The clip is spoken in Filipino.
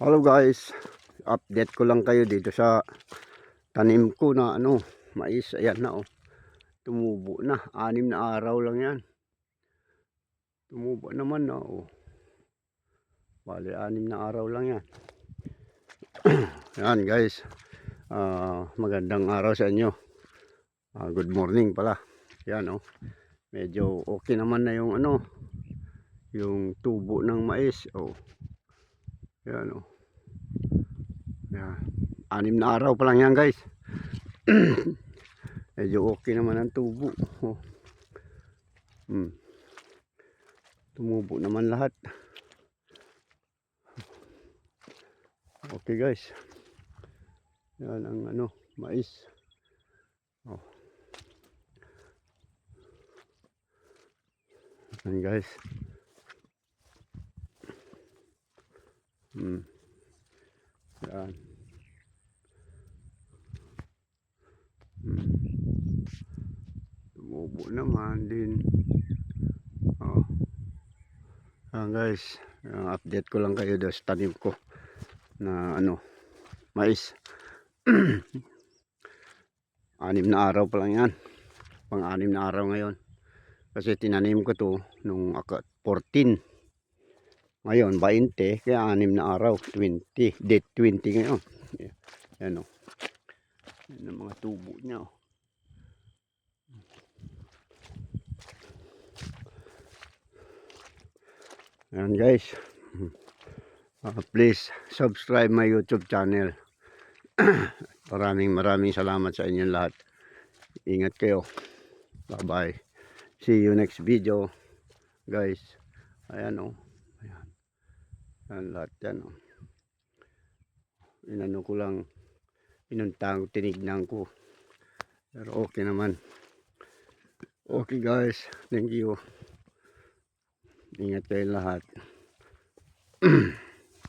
Hello guys, update ko lang kayo dito sa tanim ko na ano, mais. Ayan na oh. Tumubo na, anim na araw lang yan. Tumubo naman na oh. Bali, anim na araw lang yan. yan guys, Ah, magandang araw sa inyo. Ah, good morning pala. Yan oh. Medyo okay naman na yung ano, yung tubo ng mais. Oh. Yan oh. Yan. Anim na araw pa lang yan guys. Medyo okay naman ang tubo. Oh. Hmm. Tumubo naman lahat. Okay guys. Yan ang ano, mais. Oh. Yan guys. Hmm. Yan. Hmm. Tumubo naman din. Oh. Yan guys. Yan, update ko lang kayo doon tanim ko na ano, mais. anim na araw pa lang yan. Pang anim na araw ngayon. Kasi tinanim ko to nung aka- 14. Ngayon, 20. Kaya anim na araw. 20. Date 20 ngayon. Yan o. Yan ang mga tubo niya. Oh. Ayan guys. Ah, please subscribe my YouTube channel. maraming maraming salamat sa inyong lahat. Ingat kayo. Bye bye. See you next video. Guys. Ayan o. Ayan. Ayan lahat yan o. Inano ko lang. Pinuntahan ko, tinignan ko. Pero okay naman. Okay guys. Thank you. Ingat kayo lahat.